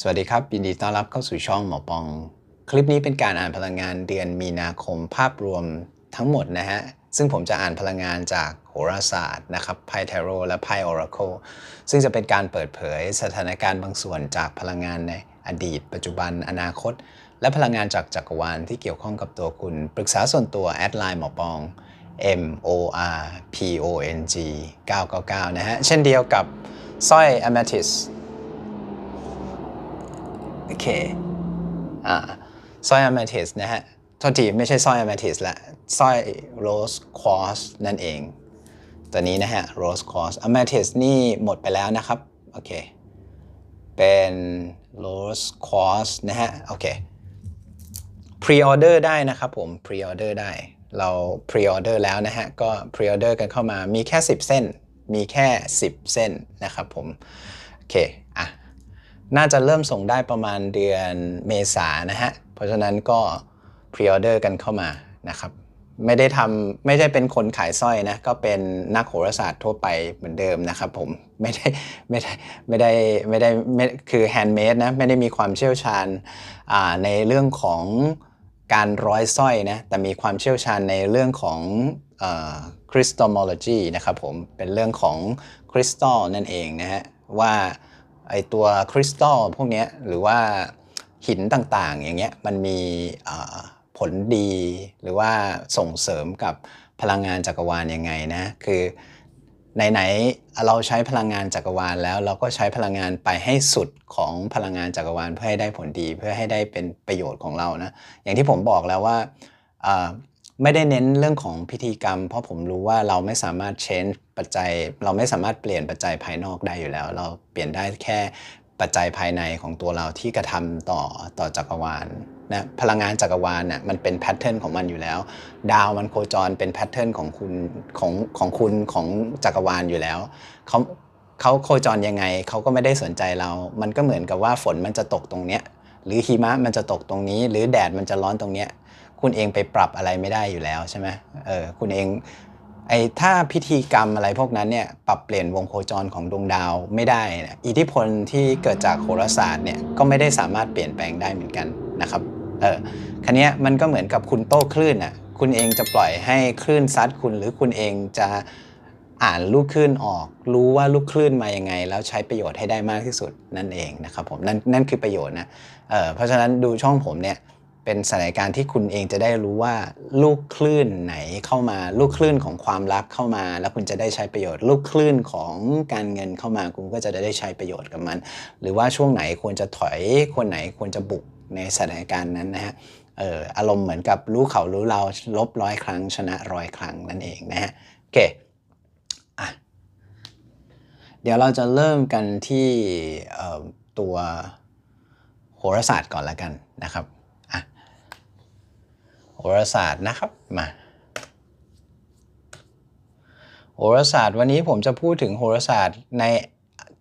สวัสดีครับ ยินดีต้อนรับเข้าสู่ช่องหมอปอง คลิปนี้เป็นการอ่านพลังงานเดือนมีนาคมภาพรวมทั้งหมดนะฮะ ซึ่งผมจะอ่านพลังงานจากโหราศาสตร์นะครับไพ่เทโรและไพ่ออราโคซึ่งจะเป็นการเปิดเผยสถานการณ์บางส่วนจากพลังงานในอดีต ปัจจุบันอนาคต และพลังงานจากจักรวาลที่เกี่ยวข้องกับตัวคุณ ปรึกษาส่วนตัวแอดไลน์หมอปอง M O R P O N G 999 นะฮะ เช่นเดียวกับสร้อย amethyst เคอ่าสร้อย amethyst นะฮะโทษทีไม่ใช่สร้อย amethyst ละสร้อย rose quartz นั่นเอง ตัวนี้นะฮะ rose quartz amethyst นี่หมดไปแล้วนะครับ โอเค เป็น rose quartz นะฮะ โอเค pre-order ได้นะครับผม pre-order ได้ เรา pre-order แล้วนะฮะ ก็ pre-order กันเข้ามามีแค่ 10 เส้น มีแค่ 10 เส้นนะครับผม โอเค น่าจะเริ่มส่งได้ประมาณเดือนเมษานะฮะ เพราะฉะนั้นก็ pre-order กันเข้ามานะครับ ไม่ได้ทำไม่ได้เป็นคนขายสร้อยนะ ก็เป็นนักโหราศาสตร์ทั่วไปเหมือนเดิมนะครับผม ไม่ได้ไม่ได้ไม่ได้ไม่ได้ไม่คือ handmade นะ ไม่ได้มีความเชี่ยวชาญในเรื่องของการร้อยสร้อยนะ แต่มีความเชี่ยวชาญในเรื่องของคริสตัลมอลจีนะครับผม เป็นเรื่องของคริสตัลนั่นเองนะฮะว่า ไอตัวคริสตัลพวกนี้หรือว่าหินต่างๆ อย่างเงี้ยมันมีผลดีหรือว่าส่งเสริมกับพลังงานจักรวาลยังไงนะ คือไหนๆเราใช้พลังงานจักรวาลแล้วเราก็ใช้พลังงานไปให้สุดของพลังงานจักรวาลเพื่อให้ได้ผลดีเพื่อให้ได้เป็นประโยชน์ของเรานะอย่างที่ผมบอกแล้วว่าอ่า ไม่ได้เน้นเรื่องของพิธีกรรม เพราะผมรู้ว่าเราไม่สามารถ change ปัจจัย เราไม่สามารถเปลี่ยนปัจจัยภายนอกได้อยู่แล้ว เราเปลี่ยนได้แค่ปัจจัยภายในของตัวเราที่กระทำต่อต่อจักรวาลนะพลังงานจักรวาลน่ะมันเป็นแพทเทิร์นของมันอยู่แล้ว ดาวมันโคจรเป็นแพทเทิร์นของคุณของของคุณของจักรวาลอยู่แล้วเขาเขาโคจรยังไงเขาก็ไม่ได้สนใจเรา มันก็เหมือนกับว่าฝนมันจะตกตรงเนี้ยหรือหิมะมันจะตกตรงนี้ หรือแดดมันจะร้อนตรงเนี้ย คุณเองไปปรับอะไรไม่ได้อยู่แล้วใช่ไหมเออคุณเองไอ้ถ้าพิธีกรรมอะไรพวกนั้นเนี่ยปรับเปลี่ยนวงโคจรของดวงดาวไม่ได้นะอิทธิพลที่เกิดจากโหราศาสตร์เนี่ยก็ไม่ได้สามารถเปลี่ยนแปลงได้เหมือนกันนะครับเออคันนี้มันก็เหมือนกับคุณโต้คลื่นอะคุณเองจะปล่อยให้คลื่นซัดคุณ หรือคุณเองจะอ่านลูกคลื่นออก รู้ว่าลูกคลื่นมายังไง แล้วใช้ประโยชน์ให้ได้มากที่สุดนั่นเองนะครับผมนั่นนั่นคือประโยชน์นะเออเพราะฉะนั้นดูช่องผมเนี่ย เป็นสถานการณ์ที่คุณเองจะได้รู้ว่าลูกคลื่นไหนเข้ามา ลูกคลื่นของความรักเข้ามา แล้วคุณจะได้ใช้ประโยชน์ ลูกคลื่นของการเงินเข้ามา คุณก็จะได้ใช้ประโยชน์กับมัน หรือว่าช่วงไหนควรจะถอยคนไหนควรจะบุกในสถานการณ์นั้นนะฮะเอออารมณ์เหมือนกับรู้เขารู้เราลบร้อยครั้ง ชนะร้อยครั้งนั่นเองนะฮะโอเคอะเดี๋ยวเราจะเริ่มกันที่ตัวโหราศาสตร์ก่อนละกันนะครับ โหราศาสตร์นะครับมาโหราศาสตร์วันนี้ผมจะพูดถึงโหราศาสตร์ใน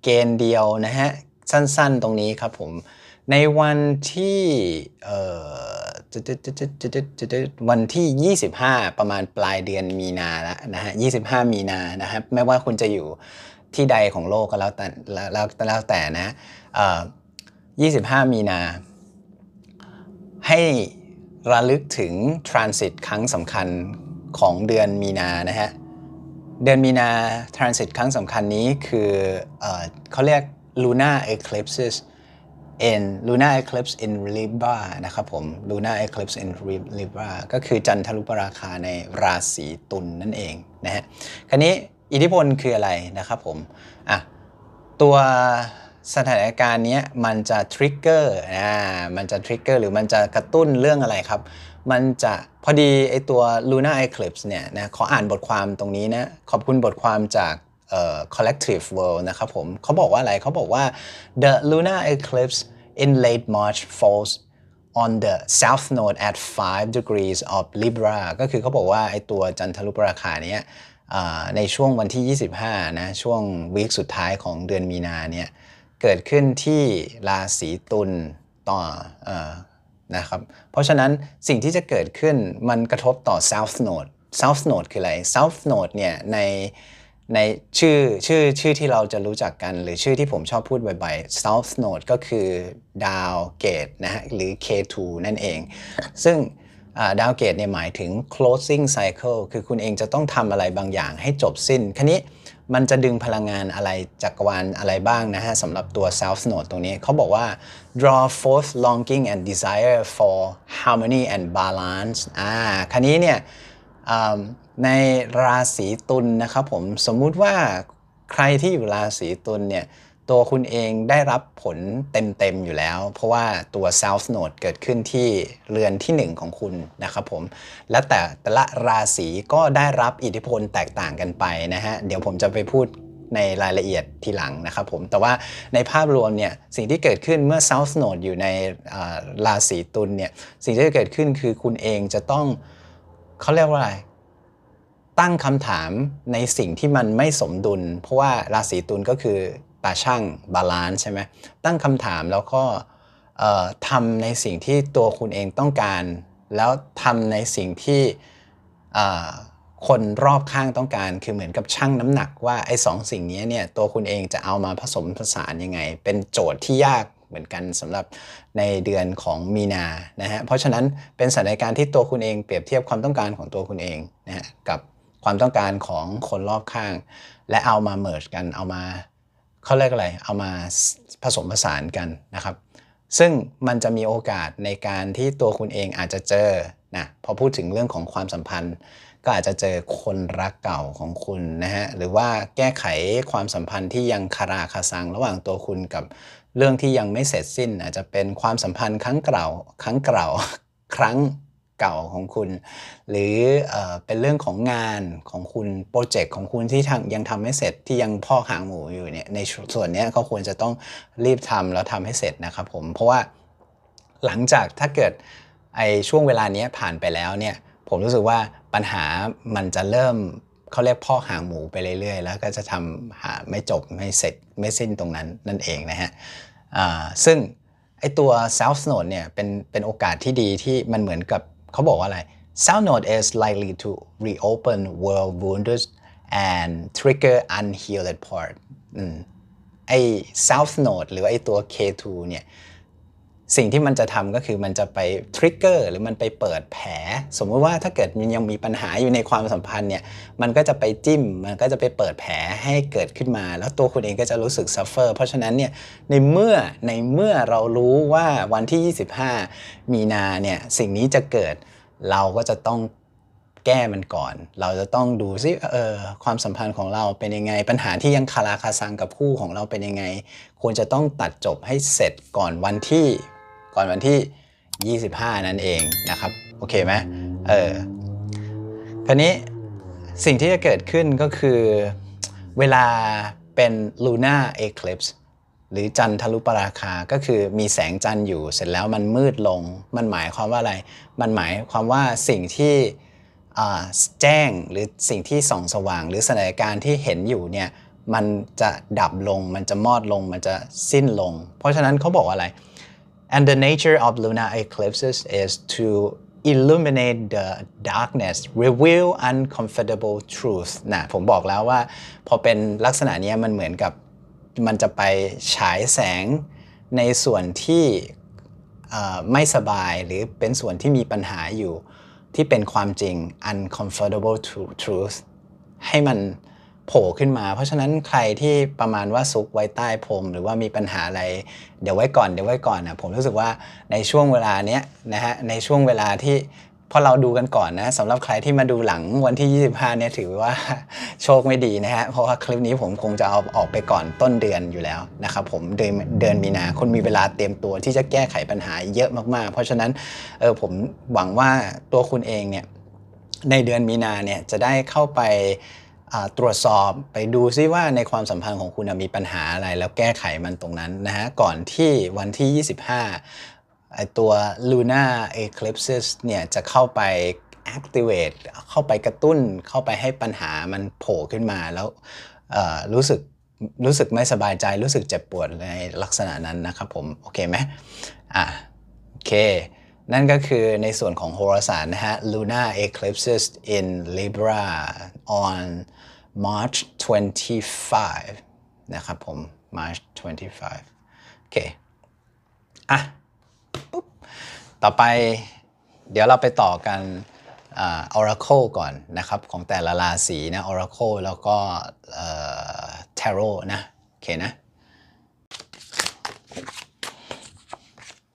เกณฑ์เดียวนะฮะสั้นๆตรงนี้ครับผมในวันที่เออวันที่ 25 ประมาณปลายเดือนมีนาแล้วนะฮะ25 มีนานะครับไม่ว่าคุณจะอยู่ที่ใดของโลกก็แล้วแต่แล้วแล้วแต่นะเอ่อ25 มีนา ให้ ระลึกถึงทรานสิตครั้งสำคัญของเดือนมีนานะฮะ เดือนมีนาทรานสิตครั้งสำคัญนี้คือเออเขาเรียก lunar eclipses in lunar eclipse in Libra นะครับผม lunar eclipse in Libra ก็คือจันทรุปราคาในราศีตุลนนั่นเองนะฮะ คราวนี้อิทธิพลคืออะไรนะครับผม อะ ตัว สถานการณ์นี้มันจะทริกเกอร์อ่ามันจะทริกเกอร์หรือมันจะกระตุ้นเรื่องอะไรครับ มันจะพอดีไอตัว lunar eclipse เนี่ยนะขออ่านบทความตรงนี้นะ ขอบคุณบทความจากเอ่อ collective world นะครับผมเขาบอกว่าอะไรเขาบอกว่า the lunar eclipse in late March falls on the south node at 5 degrees of Libra ก็คือเขาบอกว่าไอตัวจันทรุปราคาเนี้ยในช่วงวันที่ 25 นะ ช่วงวีคสุดท้ายของเดือนมีนาเนี่ย เกิดขึ้นที่ราศีตุลต่ออนะครับ เพราะฉะนั้นสิ่งที่จะเกิดขึ้นมันกระทบต่อ South Node South Node คืออะไร South Node เนี่ยในในชื่อชื่อชื่อที่เราจะรู้จักกัน หรือชื่อที่ผมชอบพูดบ่อยๆ South Node ก็คือดาวเกตนะฮะหรือ K2 นั่นเอง ซึ่ง ดาวเกตเนี่ยหมายถึง closing cycle คือคุณเองจะต้องทำอะไรบางอย่างให้จบสิ้น คันนี้มันจะดึงพลังงานอะไรจักรวาลอะไรบ้างนะฮะสำหรับตัว South Node ตรงนี้เขาบอกว่า draw forth longing and desire for harmony and balance อ่าคันนี้เนี่ยในราศีตุลนะครับผมสมมุติว่าใครที่อยู่ราศีตุลเนี่ย ตัวคุณเองได้รับผลเต็ม ๆ อยู่แล้ว เพราะว่าตัว South Node เกิดขึ้นที่เรือนที่ 1 ของคุณนะครับผม และแต่แต่ละราศีก็ได้รับอิทธิพลแตกต่างกันไปนะฮะ เดี๋ยวผมจะไปพูดในรายละเอียดทีหลังนะครับผม แต่ว่าในภาพรวมเนี่ยสิ่งที่เกิดขึ้นเมื่อ South Node อยู่ในราศีตุลเนี่ยสิ่งที่จะเกิดขึ้นคือคุณเองจะต้องเขาเรียกว่าอะไรตั้งคำถามในสิ่งที่มันไม่สมดุล เพราะว่าราศีตุลก็คือ ตาช่างบาลานซ์ใช่ไหมตั้งคำถามแล้วก็ทำในสิ่งที่ตัวคุณเองต้องการ แล้วทำในสิ่งที่คนรอบข้างต้องการ คือเหมือนกับช่างน้ำหนักว่าไอ้สองสิ่งนี้เนี่ยตัวคุณเองจะเอามาผสมผสานยังไง เป็นโจทย์ที่ยากเหมือนกันสำหรับในเดือนของมีนานะฮะเพราะฉะนั้นเป็นสถานการณ์ที่ตัวคุณเองเปรียบเทียบความต้องการของตัวคุณเองนะฮะกับความต้องการของคนรอบข้าง และเอามาเมิร์จกันเอามา เขาเรียกอะไรเอามาผสมผสานกันนะครับ ซึ่งมันจะมีโอกาสในการที่ตัวคุณเองอาจจะเจอนะพอพูดถึงเรื่องของความสัมพันธ์ ก็อาจจะเจอคนรักเก่าของคุณนะฮะหรือว่าแก้ไขความสัมพันธ์ที่ยังคาราคาซังระหว่างตัวคุณกับเรื่องที่ยังไม่เสร็จสิ้น อาจจะเป็นความสัมพันธ์ครั้งเก่าครั้งเก่าครั้ง เก่าของคุณ หรือเอเป็นเรื่องของงานของคุณโปรเจกต์ของคุณที่ยังทำไม่เสร็จที่ยังพ่อหางหมูอยู่เนี่ยในส่วนนี้ก็ควรจะต้องรีบทำแล้วทำให้เสร็จนะครับผมเพราะว่าหลังจากถ้าเกิดไอช่วงเวลานี้ผ่านไปแล้วเนี่ยผมรู้สึกว่าปัญหามันจะเริ่มเขาเรียกพ่อหางหมูไปเรื่อยๆ แล้วก็จะทำหาไม่จบไม่เสร็จไม่สิ้นตรงนั้นนั่นเองนะฮะซึ่งไอตัว self node เนี่ยเป็นเป็นโอกาสที่ดีที่มันเหมือนกับ เขาบอกว่าอะไร South Node is likely to reopen world wounds and trigger unhealed part ไอ้ South Node หรือว่าไอ้ตัว K2 เนี่ย สิ่งที่มันจะทำก็คือมันจะไปทริกเกอร์หรือมันไปเปิดแผล สมมติว่าถ้าเกิดมันยังมีปัญหาอยู่ในความสัมพันธ์เนี่ยมันก็จะไปจิ้ม มันก็จะไปเปิดแผลให้เกิดขึ้นมา แล้วตัวคุณเองก็จะรู้สึกซัฟเฟอร์เพราะฉะนั้นเนี่ยในเมื่อในเมื่อเรารู้ว่าวันที่ 25 มีนาเนี่ยสิ่งนี้จะเกิดเราก็จะต้องแก้มันก่อน เราจะต้องดูซิเออความสัมพันธ์ของเราเป็นยังไง ปัญหาที่ยังคาราคาซังกับคู่ของเราเป็นยังไง ควรจะต้องตัดจบให้เสร็จก่อนวันที่ ก่อนวันที่ 25 นั่นเองนะครับ โอเคไหมเออคราวนี้สิ่งที่จะเกิดขึ้นก็คือเวลาเป็น lunar eclipse หรือจันทรุปราคาก็คือมีแสงจันทร์อยู่เสร็จแล้วมันมืดลง มันหมายความว่าอะไร มันหมายความว่าสิ่งที่แจ้งหรือสิ่งที่ส่องสว่าง หรือสถานการณ์ที่เห็นอยู่เนี่ยมันจะดับลง มันจะมอดลง มันจะสิ้นลง เพราะฉะนั้นเขาบอกอะไร and the nature of lunar eclipses is to illuminate the darkness reveal uncomfortable truth นะผมบอกแล้วว่า พอเป็นลักษณะนี้มันเหมือนกับมันจะไปฉายแสงในส่วนที่ไม่สบายหรือเป็นส่วนที่มีปัญหาอยู่ที่เป็นความจริง uncomfortable truth ให้มัน โผล่ขึ้นมา เพราะฉะนั้นใครที่ประมาณว่าซุกไว้ใต้พรมหรือว่ามีปัญหาอะไร เดี๋ยวไว้ก่อนเดี๋ยวไว้ก่อนนะผมรู้สึกว่าในช่วงเวลาเนี้ยนะฮะในช่วงเวลาที่พอเราดูกันก่อนนะสำหรับใครที่มาดูหลังวันที่ 25 เนี่ยถือว่าโชคไม่ดีนะฮะเพราะว่าคลิปนี้ผมคงจะเอาออกไปก่อนต้นเดือนอยู่แล้วนะครับผมเดือนเดือนมีนาคุณมีเวลาเตรียมตัวที่จะแก้ไขปัญหาเยอะมากๆ เพราะฉะนั้นเออผมหวังว่าตัวคุณเองเนี่ยในเดือนมีนาเนี่ยจะได้เข้าไป ตรวจสอบไปดูซิว่าในความสัมพันธ์ของคุณมีปัญหาอะไร แล้วแก้ไขมันตรงนั้นนะฮะก่อนที่วันที่ 25ไอตัว Luna eclipses เนี่ยจะเข้าไป activate เข้าไปกระตุ้นเข้าไปให้ปัญหามันโผล่ขึ้นมาแล้วรู้สึกรู้สึกไม่สบายใจรู้สึกเจ็บปวดในลักษณะนั้นนะครับผม โอเคไหมอะโอเค นั่นก็คือในส่วนของโหราศาสตร์นะฮะ Luna eclipses in Libra on March 25 นะครับผม March 25 โอเค อะ ปุ๊บ ต่อไปเดี๋ยวเราไปต่อกันอ่า Oracle ก่อนนะครับ ของแต่ละราศีนะ Oracle แล้วก็เอ่อ Tarot นะ โอเคนะ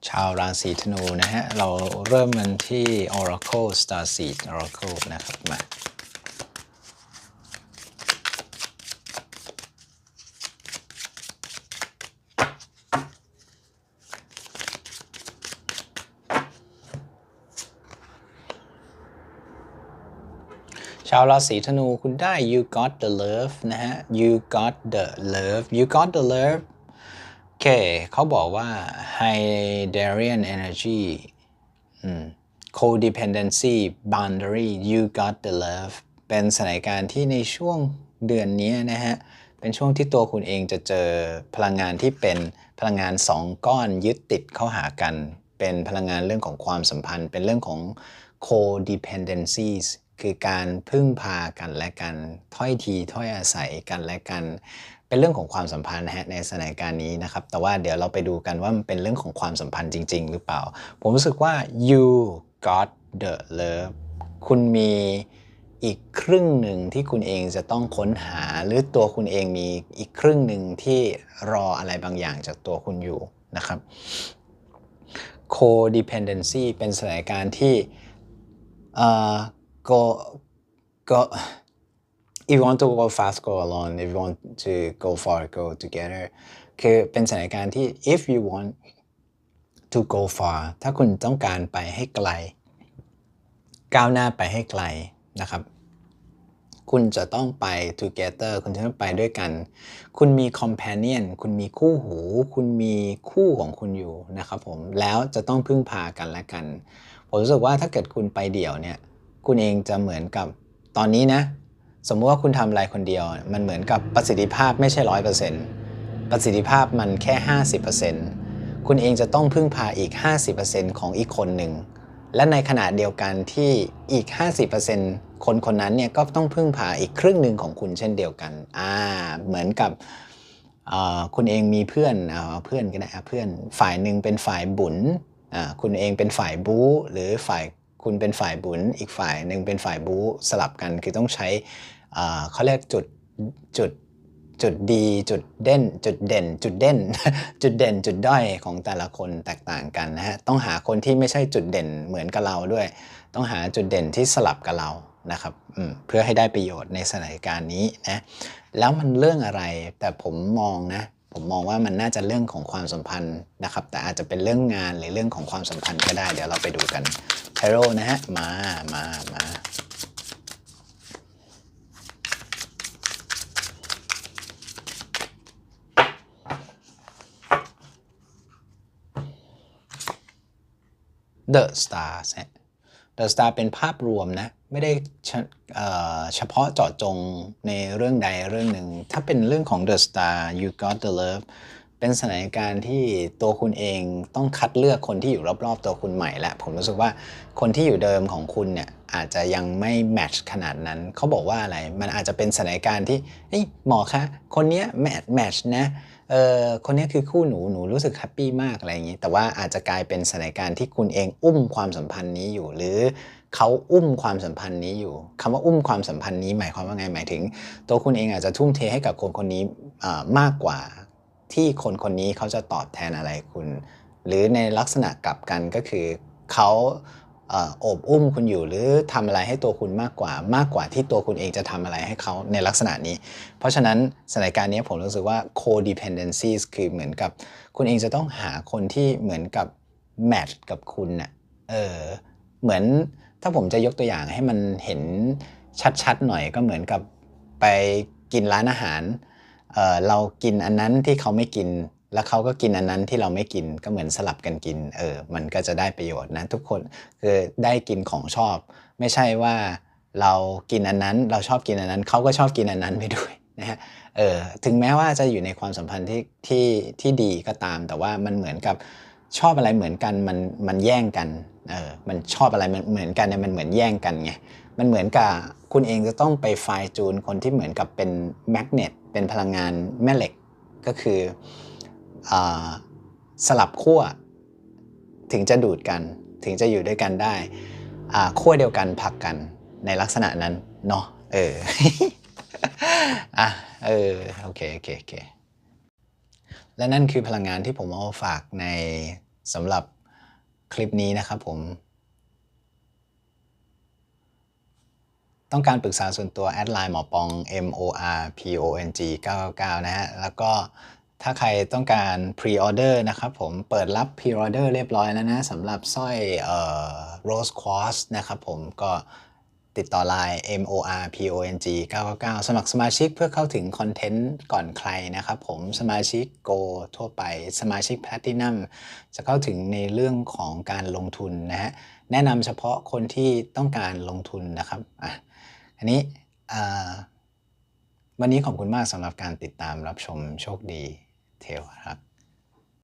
ชาวราศีธนูนะฮะ เราเริ่มกันที่ Oracle Starseed Oracle นะครับมา ชาวราศีธนูคุณได้ you got the love นะฮะ you got the love you got the love โอเคเขาบอกว่า Hydarian energy codependency boundary you got the love เป็นสถานการณ์ที่ในช่วงเดือนนี้นะฮะ เป็นช่วงที่ตัวคุณเองจะเจอพลังงานที่เป็นพลังงานสองก้อนยึดติดเข้าหากัน เป็นพลังงานเรื่องของความสัมพันธ์ เป็นเรื่องของ codependencies คือการพึ่งพากันและกันถ้อยทีถ้อยอาศัยกันและกัน เป็นเรื่องของความสัมพันธ์ฮะในสถานการณ์นี้นะครับ แต่ว่าเดี๋ยวเราไปดูกันว่ามันเป็นเรื่องของความสัมพันธ์จริง ๆ หรือเปล่า ผมรู้สึกว่า you got the love คุณมีอีกครึ่งหนึ่งที่คุณเองจะต้องค้นหาหรือตัวคุณเองมีอีกครึ่งหนึ่งที่รออะไรบางอย่างจากตัวคุณอยู่นะครับ codependency เป็นสถานการณ์ที่ go go if you want to go fast go alone if you want to go far go together คือเป็นสถานการณ์ที่ if you want to go far ถ้าคุณต้องการไปให้ไกล ก้าวหน้าไปให้ไกลนะครับ คุณจะต้องไป together คุณจะต้องไปด้วยกัน คุณมี companion คุณมีคู่หู คุณมีคู่ของคุณอยู่นะครับผม แล้วจะต้องพึ่งพากันและกัน ผมรู้สึกว่าถ้าเกิดคุณไปเดี่ยวเนี่ย คุณเองจะเหมือนกับตอนนี้นะ สมมติว่าคุณทำอะไรคนเดียว มันเหมือนกับประสิทธิภาพไม่ใช่ร้อยเปอร์เซ็นต์ประสิทธิภาพมันแค่ 50%คุณเองจะต้องพึ่งพาอีก 50%ของอีกคนหนึ่ง และในขณะเดียวกันที่อีก 50%คนคนนั้นเนี่ยก็ต้องพึ่งพาอีกครึ่งหนึ่งของคุณเช่นเดียวกัน อ่า เหมือนกับคุณเองมีเพื่อนเอาเพื่อนก็ได้เพื่อนฝ่ายหนึ่งเป็นฝ่ายบุญคุณเองเป็นฝ่ายบู๊หรือฝ่าย คุณเป็นฝ่ายบุญอีกฝ่ายหนึ่งเป็นฝ่ายบู๊สลับกันคือต้องใช้เขาเรียกจุดจุดจุดดีจุดเด่น จุดเด่น จุดเด่น จุดเด่น จุดด้อยของแต่ละคนแตกต่างกันนะฮะต้องหาคนที่ไม่ใช่จุดเด่นเหมือนกับเราด้วย ต้องหาจุดเด่นที่สลับกับเรานะครับเพื่อให้ได้ประโยชน์ในสถานการณ์นี้นะแล้วมันเรื่องอะไรแต่ผมมองนะ ผมมองว่ามันน่าจะเรื่องของความสัมพันธ์นะครับ แต่อาจจะเป็นเรื่องงานหรือเรื่องของความสัมพันธ์ก็ได้ เดี๋ยวเราไปดูกันไทโรนะฮะ มามามา The Stars ฮะ The Star เป็นภาพรวมนะ ไม่ได้เฉพาะเจาะจงในเรื่องใดเรื่องหนึ่ง ถ้าเป็นเรื่องของ The Star You Got the Love เป็นสถานการณ์ที่ตัวคุณเองต้องคัดเลือกคนที่อยู่รอบๆ ตัวคุณใหม่และผมรู้สึกว่าคนที่อยู่เดิมของคุณเนี่ยอาจจะยังไม่แมทช์ขนาดนั้น เขาบอกว่าอะไร มันอาจจะเป็นสถานการณ์ที่เฮ้ยหมอคะ คนเนี้ยแมทแมทช์นะ เออคนนี้คือคู่หนูหนูรู้สึกแฮปปี้มากอะไรอย่างนี้ แต่ว่าอาจจะกลายเป็นสถานการณ์ที่คุณเองอุ้มความสัมพันธ์นี้อยู่ หรือเขาอุ้มความสัมพันธ์นี้อยู่คำว่าอุ้มความสัมพันธ์นี้หมายความว่าไงหมายถึง ตัวคุณเองอาจจะทุ่มเทให้กับคนคนนี้มากกว่าที่คนคนนี้เขาจะตอบแทนอะไรคุณ หรือในลักษณะกลับกันก็คือเขา โอบอุ้มคุณอยู่หรือทำอะไรให้ตัวคุณมากกว่ามากกว่าที่ตัวคุณเองจะทำอะไรให้เขาในลักษณะนี้ เพราะฉะนั้นสถานการณ์นี้ผมรู้สึกว่า codependencies คือเหมือนกับ คุณเองจะต้องหาคนที่เหมือนกับแมทกับคุณน่ะเออเหมือนถ้าผมจะยกตัวอย่างให้มันเห็นชัดๆหน่อยก็เหมือนกับไปกินร้านอาหารเออเรากินอันนั้นที่เขาไม่กิน แล้วเขาก็กินอันนั้นที่เราไม่กินก็เหมือนสลับกันกิน เออ มันก็จะได้ประโยชน์นะ ทุกคนคือได้กินของชอบ ไม่ใช่ว่าเรากินอันนั้นเราชอบกินอันนั้นเขาก็ชอบกินอันนั้นไปด้วยนะฮะเออถึงแม้ว่าจะอยู่ในความสัมพันธ์ที่ที่ที่ดีก็ตาม แต่ว่ามันเหมือนกับชอบอะไรเหมือนกันมันมันแย่งกันเออมันชอบอะไรมันเหมือนกันเนี่ยมันเหมือนแย่งกันไงมันเหมือนกับคุณเองจะต้องไปไฟจูนคนที่เหมือนกับเป็นแมกเนตเป็นพลังงานแม่เหล็กก็คือ สลับขั้วถึงจะดูดกันถึงจะอยู่ด้วยกันได้ขั้วเดียวกันผลักกันในลักษณะนั้นเนาะเอออะเออโอเคโอเคโอเคและนั่นคือพลังงานที่ผมเอาฝากในสำหรับคลิปนี้นะครับผม ต้องการปรึกษาส่วนตัวแอดไลน์หมอปอง M O R P O N G 999 นะฮะ แล้วก็ ถ้าใครต้องการ Pre-order นะครับผมเปิดรับ Pre-order เรียบร้อยแล้วนะสำหรับสร้อยเอ่อ Rose Quartz นะครับผมก็ติดต่อไลน์ M O R P O N G 999 สมัครสมาชิกเพื่อเข้าถึงคอนเทนต์ก่อนใครนะครับผมสมาชิก Go ทั่วไปสมาชิก Platinum จะเข้าถึงในเรื่องของการลงทุนนะฮะแนะนำเฉพาะคนที่ต้องการลงทุนนะครับอะอันนี้วันนี้ขอบคุณมากสำหรับการติดตามรับชมโชคดี เทลครับ